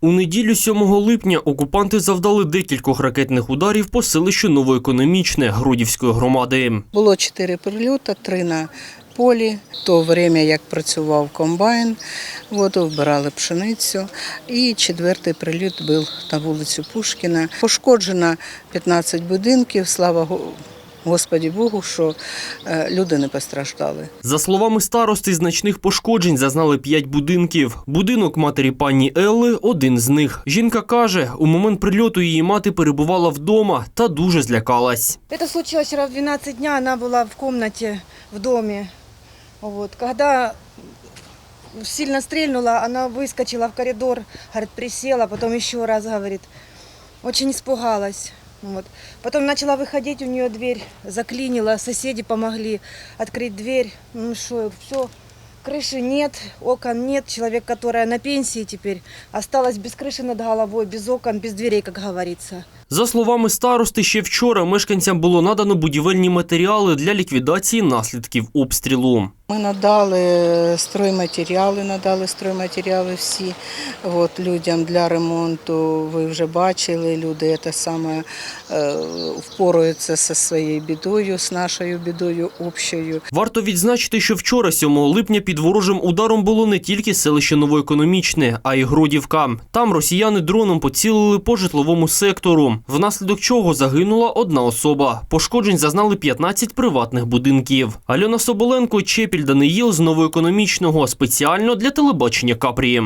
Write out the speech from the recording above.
У неділю 7 липня окупанти завдали декількох ракетних ударів по селищу Новоекономічне Грудівської громади. Було чотири прильоти, три на полі. То время, як працював комбайн, от, вбирали пшеницю. І четвертий прильот був на вулицю Пушкіна. Пошкоджено 15 будинків, слава Господі Богу, що е, люди не постраждали. За словами старости, значних пошкоджень зазнали п'ять будинків. Будинок матері пані Елли – один з них. Жінка каже, у момент прильоту її мати перебувала вдома та дуже злякалась. Это случилось вчера в 12 дня, она была в комнате в доме. Вот. Когда сильно стрельнула, она выскочила в коридор, говорит, присела, потом еще раз, говорит, очень испугалась. Вот. Потом начала выходить, у нее дверь заклинила, соседи помогли открыть дверь. Ну что, все, крыши нет, окон нет. Человек, которая на пенсии теперь, осталась без крыши над головой, без окон, без дверей, как говорится. За словами старости, ще вчора мешканцям було надано будівельні матеріали для ліквідації наслідків обстрілу. Ми надали стройматеріали, надали стройматеріали всі от, людям для ремонту. Ви вже бачили, люди це саме е, впораються зі своєю бідою, з нашою бідою общою. Варто відзначити, що вчора, 7 липня, під ворожим ударом було не тільки селище Новоекономічне, а й Гродівка. Там росіяни дроном поцілили по житловому сектору, внаслідок чого загинула одна особа. Пошкоджень зазнали 15 приватних будинків. Альона Соболенко, Чепіль Даниїл з Новоекономічного спеціально для телебачення Капрії.